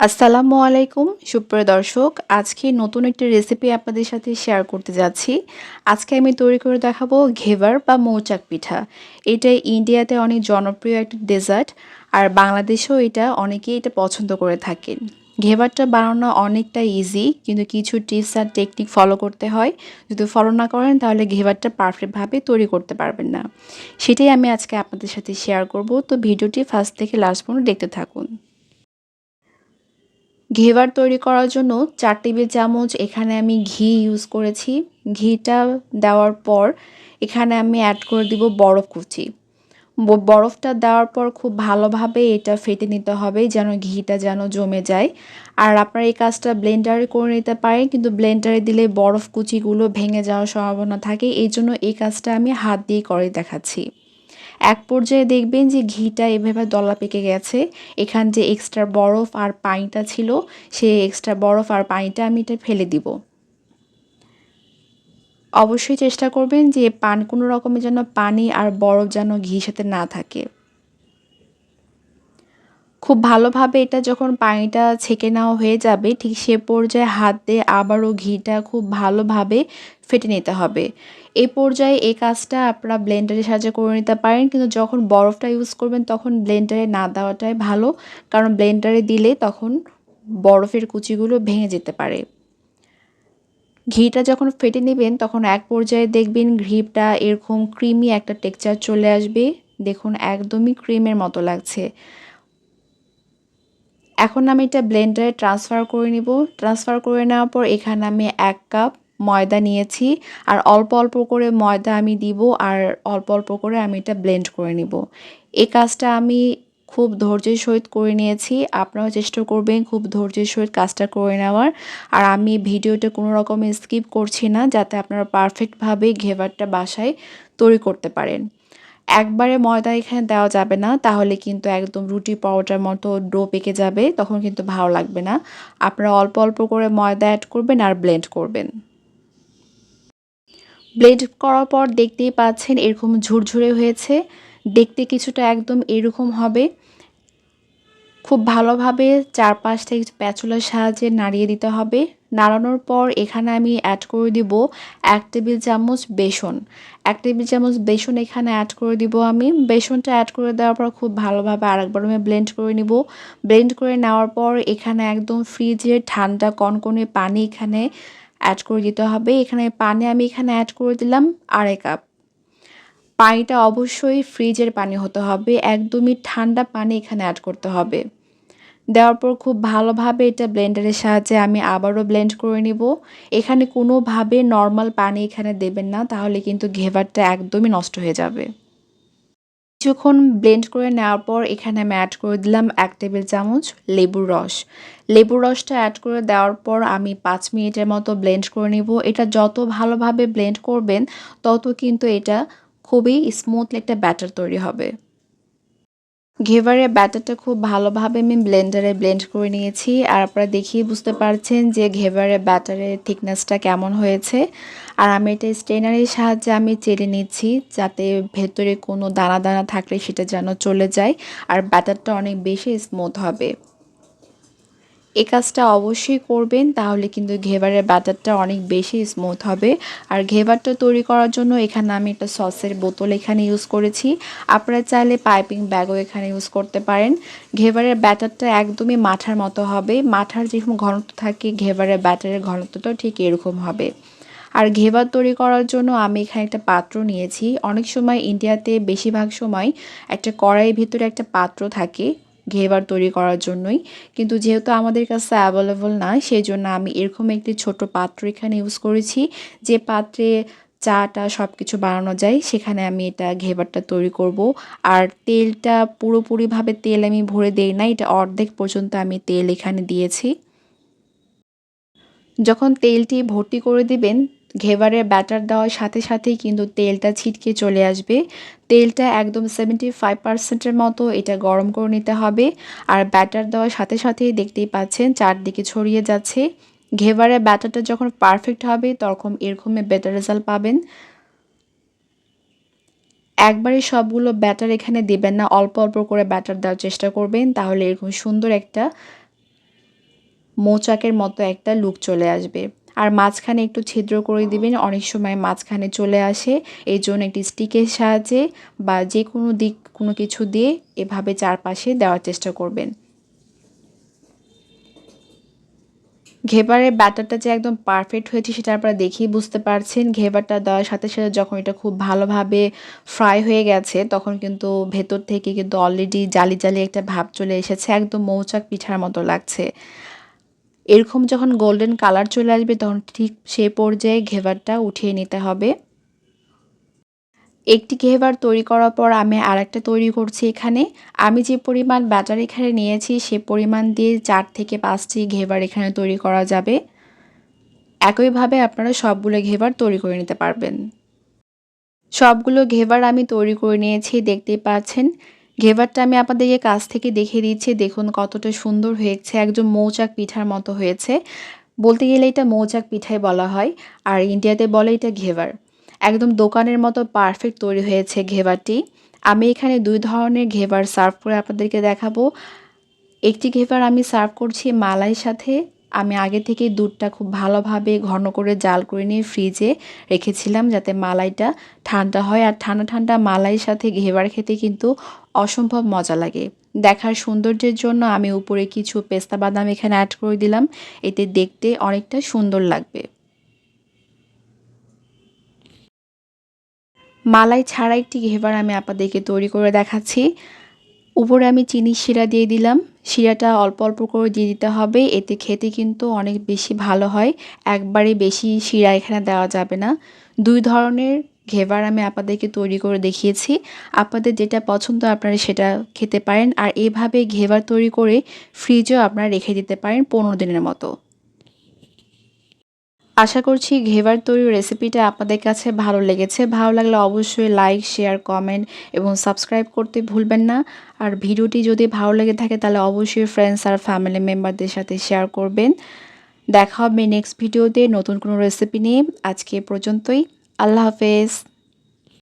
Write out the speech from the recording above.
আসসালামু আলাইকুম, সুপ্রিয় দর্শক। আজকে নতুন একটি রেসিপি আপনাদের সাথে শেয়ার করতে যাচ্ছি। আজকে আমি তৈরি করে দেখাবো ঘেভার বা মৌচাক পিঠা। এটা ইন্ডিয়াতে অনেক জনপ্রিয় একটি ডেজার্ট আর বাংলাদেশেও এটা অনেকেই এটা পছন্দ করে থাকেন। ঘেভারটা বানানো অনেকটা ইজি কিন্তু কিছু টিপস আর টেকনিক ফলো করতে হয়। যদি ফলো না করেন, তাহলে ঘেভারটা পারফেক্টভাবে তৈরি করতে পারবেন না। সেটাই আমি আজকে আপনাদের সাথে শেয়ার করব। তো ভিডিওটি ফার্স্ট থেকে লাস্ট পর্যন্ত দেখতে থাকুন। ঘেবার তৈরি করার জন্য চার টেবিল চামচ এখানে আমি ঘি ইউজ করেছি। ঘিটা দেওয়ার পর এখানে আমি অ্যাড করে দিব বরফ কুচি। বরফটা দেওয়ার পর খুব ভালোভাবে এটা ফেটে নিতে হবে যেন ঘিটা যেন জমে যায়। আর আপনারা এই কাজটা ব্লেন্ডারে করে নিতে পারেন, কিন্তু ব্লেন্ডারে দিলে বরফ কুচিগুলো ভেঙে যাওয়ার সম্ভাবনা থাকে। এই জন্য এই কাজটা আমি হাত দিয়ে করে দেখাচ্ছি। এক পর্যায়ে দেখবেন যে ঘিটা এভাবে দলা পেকে গেছে। এখান যে এক্সট্রা বরফ আর পানিটা ছিল, সেই এক্সট্রা বরফ আর পানিটা আমি এটা ফেলে দিব। অবশ্যই চেষ্টা করবেন যে পান কোনো রকমের যেন পানি আর বরফ যেন ঘি সাথে না থাকে। খুব ভালোভাবে এটা যখন পানিটা ছেঁকে নেওয়া হয়ে যাবে, ঠিক সে পর্যায়ে হাত দিয়ে আবারও ঘিটা খুব ভালোভাবে ফেটে নিতে হবে। এই পর্যায়ে এই কাজটা আপনারা ব্লেন্ডারের সাহায্যে করে নিতে পারেন। কিন্তু যখন বরফটা ইউজ করবেন, তখন ব্লেন্ডারে না দেওয়াটাই ভালো। কারণ ব্লেন্ডারে দিলে তখন বরফের কুচিগুলো ভেঙে যেতে পারে। ঘিটা যখন ফেটে নেবেন, তখন এক পর্যায়ে দেখবেন ঘিটা এরকম ক্রিমি একটা টেক্সচার চলে আসবে। দেখুন, একদমই ক্রিমের মতো লাগছে। এখন আমি এটা ব্লেন্ডারে ট্রান্সফার করে নিব। ট্রান্সফার করে নেওয়ার পর এখানে আমি এক কাপ ময়দা নিয়েছি। আর অল্প অল্প করে ময়দা আমি দিব আর অল্প অল্প করে আমি এটা ব্লেন্ড করে নিব। এই কাজটা আমি খুব ধৈর্যের সহিত করে নিয়েছি। আপনারাও চেষ্টা করবেন খুব ধৈর্যের সহিত কাজটা করে নেওয়ার। আর আমি ভিডিওটা কোনো রকমের স্কিপ করছি না যাতে আপনারা পারফেক্টভাবে ঘেভারটা বাসায় তৈরি করতে পারেন। একবারে ময়দা এখানে দেওয়া যাবে না, তাহলে কিন্তু একদম রুটি পাউডার মতো ডো পেকে যাবে, তখন কিন্তু ভালো লাগবে না। আপনারা অল্প অল্প করে ময়দা অ্যাড করবেন আর ব্লেন্ড করবেন। ব্লেন্ড করার পর দেখতেই পাচ্ছেন এরকম ঝুরঝুরে হয়েছে। দেখতে কিছুটা একদম এরকম হবে। খুব ভালোভাবে চারপাশ থেকে প্যাচুলার সাহায্যে নাড়িয়ে দিতে হবে। নাড়ানোর পর এখানে আমি অ্যাড করে দিব এক টেবিল চামচ বেসন। এক টেবিল চামচ বেসন এখানে অ্যাড করে দিব আমি। বেসনটা অ্যাড করে দেওয়ার পর খুব ভালোভাবে আরেকবার আমি ব্লেন্ড করে নিব। ব্লেন্ড করে নেওয়ার পর এখানে একদম ফ্রিজে ঠান্ডা কনকনে পানি এখানে অ্যাড করে দিতে হবে। এখানে পানি আমি এখানে অ্যাড করে দিলাম আড়াই কাপ পানিটা অবশ্যই ফ্রিজের পানি হতে হবে। একদমই ঠান্ডা পানি এখানে অ্যাড করতে হবে। দেওয়ার পর খুব ভালোভাবে এটা ব্লেন্ডারের সাহায্যে আমি আবারও ব্লেন্ড করে নিব। এখানে কোনোভাবে নর্মাল পানি এখানে দেবেন না, তাহলে কিন্তু ঘেভারটা একদমই নষ্ট হয়ে যাবে। কিছুক্ষণ ব্লেন্ড করে নেওয়ার পর এখানে আমি অ্যাড করে দিলাম এক টেবিল চামচ লেবুর রস। লেবুর রসটা অ্যাড করে দেওয়ার পর আমি পাঁচ মিনিটের মতো ব্লেন্ড করে নেব। এটা যত ভালোভাবে ব্লেন্ড করবেন, তত কিন্তু এটা খুবই স্মুথলি একটা ব্যাটার তৈরি হবে। ঘেভারের ব্যাটারটা খুব ভালোভাবে আমি ব্লেন্ডারে ব্লেন্ড করে নিয়েছি আর আপনারা দেখিয়ে বুঝতে পারছেন যে ঘেভারের ব্যাটারের থিকনেসটা কেমন হয়েছে। আর আমি এটা স্টেনারের সাহায্যে আমি চেলে নিচ্ছি যাতে ভেতরে কোনো দানা দানা থাকলে সেটা যেন চলে যায় আর ব্যাটারটা অনেক বেশি স্মুথ হবে। এই কাজটা অবশ্যই করবেন, তাহলে কিন্তু ঘেবারের ব্যাটারটা অনেক বেশি স্মুথ হবে। আর ঘেবারটা তৈরি করার জন্য এখানে আমি একটা সসের বোতল এখানে ইউজ করেছি। আপনারা চাইলে পাইপিং ব্যাগও এখানে ইউজ করতে পারেন। ঘেবারের ব্যাটারটা একদমই মাঠার মতো হবে। মাঠার যেরকম ঘনত্ব থাকে, ঘেবারের ব্যাটারের ঘনত্বটাও ঠিক এরকম হবে। আর ঘেবার তৈরি করার জন্য আমি এখানে একটা পাত্র নিয়েছি। অনেক সময় ইন্ডিয়াতে বেশিরভাগ সময় একটা কড়াইয়ের ভিতরে একটা পাত্র থাকে। ঘেবার তৈরি করার জন্যই। কিন্তু যেহেতু আমাদের কাছে অ্যাভেলেবল না সেই জন্য আমি এরকম একটি ছোট পাত্র এখানে ইউজ করেছি। যে পাত্রে চাটা সব কিছু বানানো যায়, সেখানে আমি এটা ঘেবারটা তৈরি করব। আর তেলটা পুরোপুরিভাবে তেল আমি ভরে দেই না, এটা অর্ধেক পর্যন্ত আমি তেল এখানে দিয়েছি। যখন তেলটি ভর্তি করে দিবেন ঘেবারের ব্যাটার দেওয়ার সাথে সাথেই কিন্তু তেলটা ছিটকে চলে আসবে। তেলটা একদম সেভেন্টি ফাইভ পার্সেন্টের মতো এটা গরম করে নিতে হবে। আর ব্যাটার দেওয়ার সাথে সাথেই দেখতেই পাচ্ছেন চারদিকে ছড়িয়ে যাচ্ছে। ঘেবারের ব্যাটারটা যখন পারফেক্ট হবে তখন এরকমই বেটার রেজাল্ট পাবেন। একবারে সবগুলো ব্যাটার এখানে দেবেন না, অল্প অল্প করে ব্যাটার দেওয়ার চেষ্টা করবেন, তাহলে এরকম সুন্দর একটা মৌচাকের মতো একটা লুক চলে আসবে। আর মাঝখানে একটু ছিদ্র করে দিবেন। অনেক সময় মাঝখানে চলে আসে। এই জন্য একটি স্টিকের সাহায্যে বা যে কোনো দিক, কোনো কিছু দিয়ে এভাবে চারপাশে দেওয়ার চেষ্টা করবেন। ঘেবারের ব্যাটারটা যে একদম পারফেক্ট হয়েছে সেটা আপনারা দেখেই বুঝতে পারছেন। ঘেবারটা দেওয়ার সাথে সাথে যখন এটা খুব ভালোভাবে ফ্রাই হয়ে গেছে, তখন কিন্তু ভেতর থেকে কিন্তু অলরেডি জালি জালি একটা ভাব চলে এসেছে। একদম মৌচাক পিঠার মতো লাগছে। এরকম যখন গোল্ডেন কালার চলে আসবে, তখন ঠিক সে পর্যায়ে ঘেভারটা উঠিয়ে নিতে হবে। একটি ঘেভার তৈরি করার পর আমি আর একটা তৈরি করছি এখানে। আমি যে পরিমাণ ব্যাটার এখানে নিয়েছি, সে পরিমাণ দিয়ে চার থেকে পাঁচটি ঘেভার এখানে তৈরি করা যাবে। একইভাবে আপনারা সবগুলো ঘেভার তৈরি করে নিতে পারবেন। সবগুলো ঘেভার আমি তৈরি করে নিয়েছি, দেখতেই পাচ্ছেন। ঘেবারটা আমি আপনাদেরকে কাছ থেকে দেখিয়ে দিচ্ছি। দেখুন কতটা সুন্দর হয়েছে, একদম মৌচাক পিঠার মতো হয়েছে। বলতে গেলে এটা মৌচাক পিঠাই বলা হয়, আর ইন্ডিয়াতে বলে এটা ঘেবার। একদম দোকানের মতো পারফেক্ট তৈরি হয়েছে ঘেবারটি। আমি এখানে দুই ধরনের ঘেবার সার্ভ করে আপনাদেরকে দেখাবো। একটি ঘেবার আমি সার্ভ করছি মালাই সাথে আমি আগে থেকে দুধটা খুব ভালোভাবে ঘন করে জাল করে নিয়ে ফ্রিজে রেখেছিলাম যাতে মালাইটা ঠান্ডা হয়। আর ঠান্ডা ঠান্ডা মালাইয়ের সাথে ঘেবার খেতে কিন্তু অসম্ভব মজা লাগে। দেখার সৌন্দর্যের জন্য আমি উপরে কিছু পেস্তা বাদাম এখানে অ্যাড করে দিলাম। এতে দেখতে অনেকটা সুন্দর লাগবে। মালাই ছাড়া একটি ঘেবার আমি আপনাদেরকে তৈরি করে দেখাচ্ছি। উপরে আমি চিনি শিরা দিয়ে দিলাম। শিরাটা অল্প অল্প করে দিয়ে দিতে হবে। এতে খেতে কিন্তু অনেক বেশি ভালো হয়। একবারে বেশি শিরা এখানে দেওয়া যাবে না। দুই ধরনের ঘেভার আমি আপনাদেরকে তৈরি করে দেখিয়েছি। আপনাদের যেটা পছন্দ আপনারা সেটা খেতে পারেন। আর এভাবে ঘেভার তৈরি করে ফ্রিজেও আপনারা রেখে দিতে পারেন পনেরো দিনের মতো। আশা করছি ঘেবার তৈরি রেসিপিটা আপনাদের কাছে ভালো লেগেছে। ভালো লাগলে অবশ্যই লাইক শেয়ার কমেন্ট এবং সাবস্ক্রাইব করতে ভুলবেন না। আর ভিডিওটি যদি ভালো লেগে থাকে তাহলে অবশ্যই ফ্রেন্ডস আর ফ্যামিলি মেম্বারদের সাথে শেয়ার করবেন। দেখা হবে নেক্সট ভিডিওতে নতুন কোনো রেসিপি নিয়ে। আজকে পর্যন্তই। আল্লাহ হাফেজ।